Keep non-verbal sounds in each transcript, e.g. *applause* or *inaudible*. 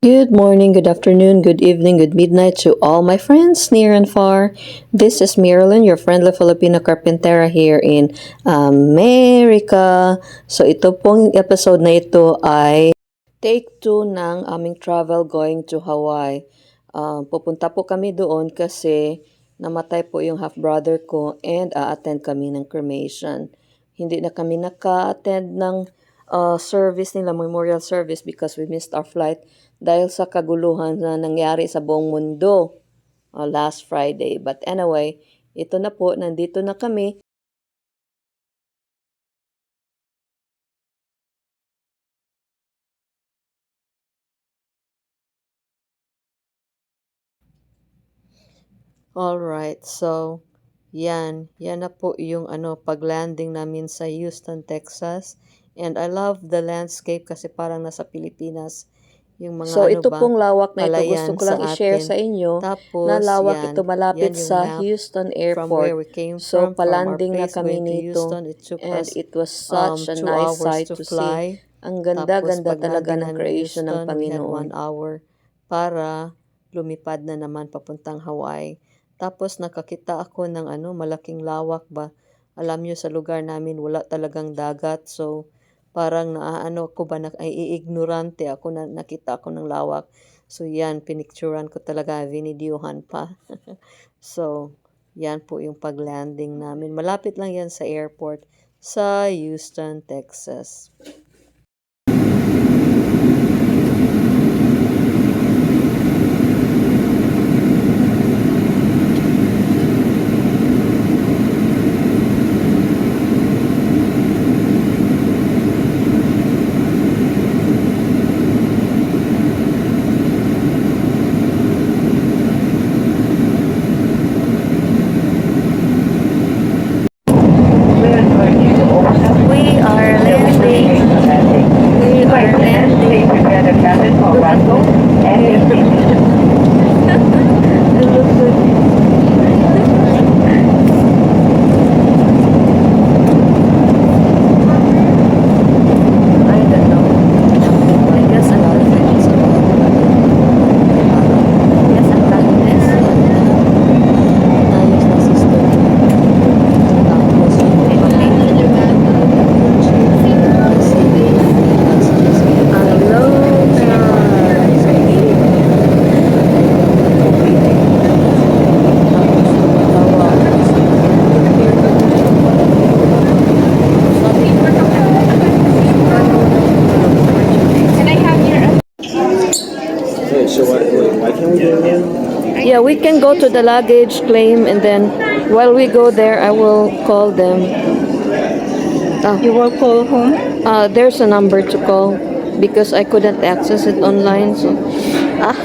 Good morning, good afternoon, good evening, good midnight to all my friends near and far. This is Marilyn, your friendly Filipino carpentera here in America. So ito pong episode na ito ay take 2 ng aming travel going to Hawaii. Um, pupunta po kami doon kasi namatay po yung half-brother ko and a-attend kami ng cremation. Hindi na kami naka-attend ng uh, service nila, memorial service because we missed our flight dahil sa kaguluhan na nangyari sa buong mundo uh, last Friday. But anyway, ito na po, nandito na kami. Alright, so yan, yan na po yung ano, pag-landing namin sa Houston, Texas. And I love the landscape kasi parang nasa Pilipinas yung mga So, ano ito ba, pong lawak na ito, gusto ko lang sa i-share atin. sa inyo Tapos, na lawak yan, ito malapit yan sa Houston Airport. So, from, palanding na kami nito Houston. It took and us it was um, such a two nice sight to to fly. see. Ang ganda-ganda pag talaga ng creation ng Houston, Panginoon. one hour para lumipad na naman papuntang Hawaii. Tapos nakakita ako ng ano, malaking lawak ba. Alam nyo sa lugar namin wala talagang dagat. So parang naaano ko ba na ay ignorante ako na nakita ako ng lawak. So yan, pinicturean ko talaga, vinidyohan pa. *laughs* so yan po yung pag-landing namin. Malapit lang yan sa airport sa Houston, Texas. Yeah, we can go to the luggage claim and then while we go there, I will call them. You will call home? Uh, there's a number to call because I couldn't access it online. So, *laughs* ah,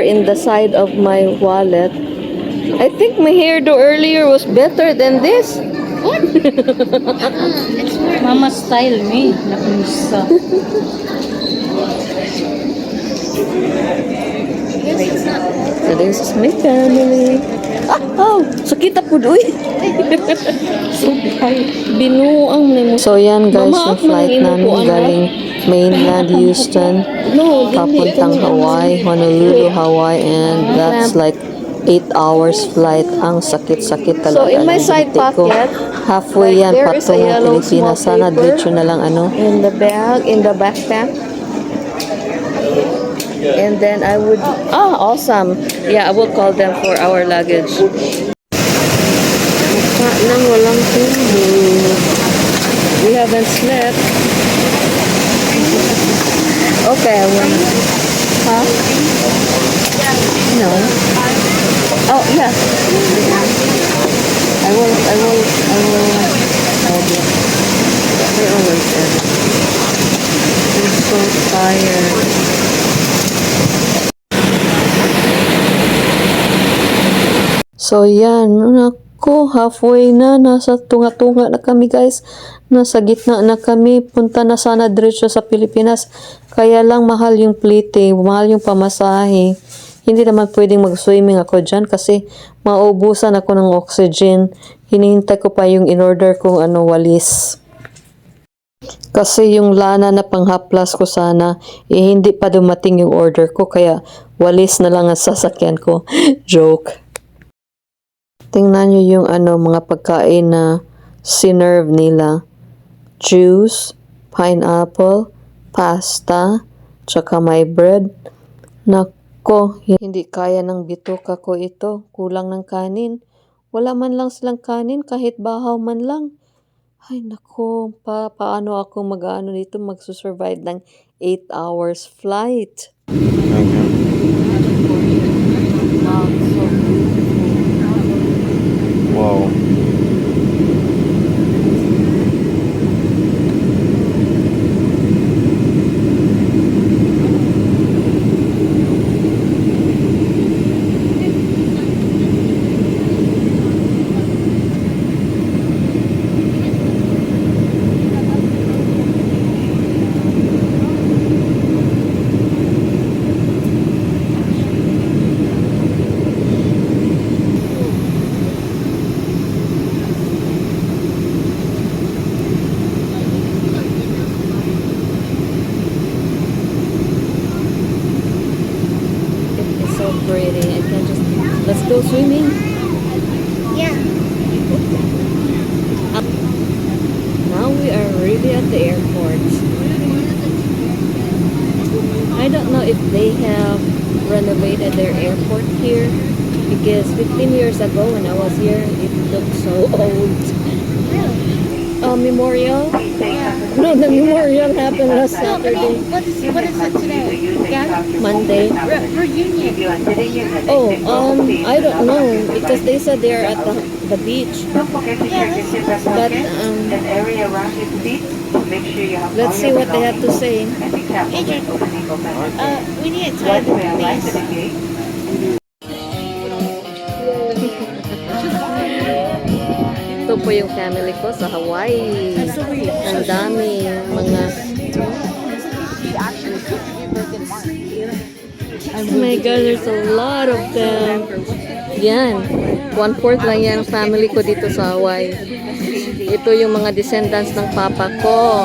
in the side of my wallet. I think my hairdo earlier was better than this. *laughs* Mama style me. Nakusa. So this is my family. Oh, sakita po doy. Binuang na mo. So yan guys, yung flight namin galing mainland *laughs* Houston, No, papuntang Hawaii, Honolulu, Hawaii, and that's like 8 hours flight. Ang sakit-sakit talaga. So, in my side binti ko. pocket, halfway like, yan, patungong Pilipinas. Sana diretso na lang ano. in the bag, in the backpack. And then I would, ah, awesome. Yeah, I will call them for our luggage. We haven't slept. Okay, huh? No. Oh, yeah. I will, I will, I will, it. They're always there. so tired. So yan, nako, halfway na, nasa tunga-tunga na kami guys. Nasa gitna na kami, punta na sana diretso sa Pilipinas. Kaya lang mahal yung plite, mahal yung pamasahe. Hindi naman pwedeng mag-swimming ako dyan kasi maubusan ako ng oxygen. Hinihintay ko pa yung in-order kong ano, walis. Kasi yung lana na panghaplas ko sana, eh hindi pa dumating yung order ko kaya walis na lang ang sasakyan ko. *laughs* Joke. Tingnan nyo yung ano, mga pagkain na sinerve nila. Juice, pineapple, pasta, tsaka may bread. Nako, hindi kaya ng bituka ko ito. Kulang ng kanin. Wala man lang silang kanin kahit bahaw man lang. Ay nako, pa paano ako mag-ano dito magsusurvive ng 8 hours flight? Wow. Swimming. Yeah. Now we are really at the airport. I don't know if they have renovated their airport here because 15 years ago when I was here, it looked so *laughs* old. Uh, memorial? No, the memorial happened last Saturday, What is what is it today? Yeah. Monday. Re- reunion. Oh, um, I don't know because they said they are at the, the beach. But um, area around your feet. Make sure you have let's see what they have to say. Adrian, uh, we need to Right tie Ito po yung family ko sa Hawaii. Ang dami mga Oh my God, there's a lot of them. Yan. One-fourth lang yan family ko dito sa Hawaii. Ito yung mga descendants ng papa ko.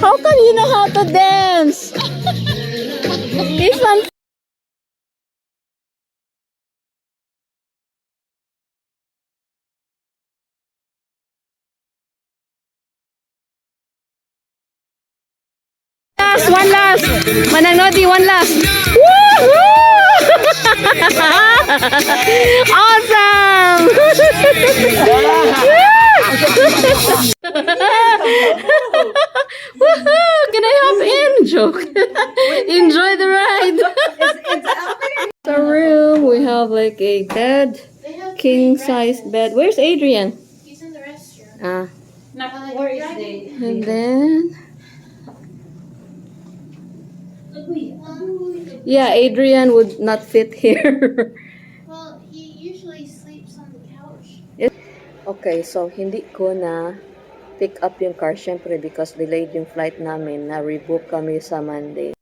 How come you know how to dance? It's un- Last, one last. Mananodi, one last. Awesome! Woohoo! Can I hop in? Joke. *laughs* Enjoy the ride. *laughs* the room. We have like a bed, king size bed. Where's Adrian? He's in the restroom. Ah, Where is he? and then yeah, Adrian would not fit here. Well, he usually sleeps on the couch. Okay, so hindi ko na pick up yung car syempre because delayed yung flight namin na rebook kami sa Monday.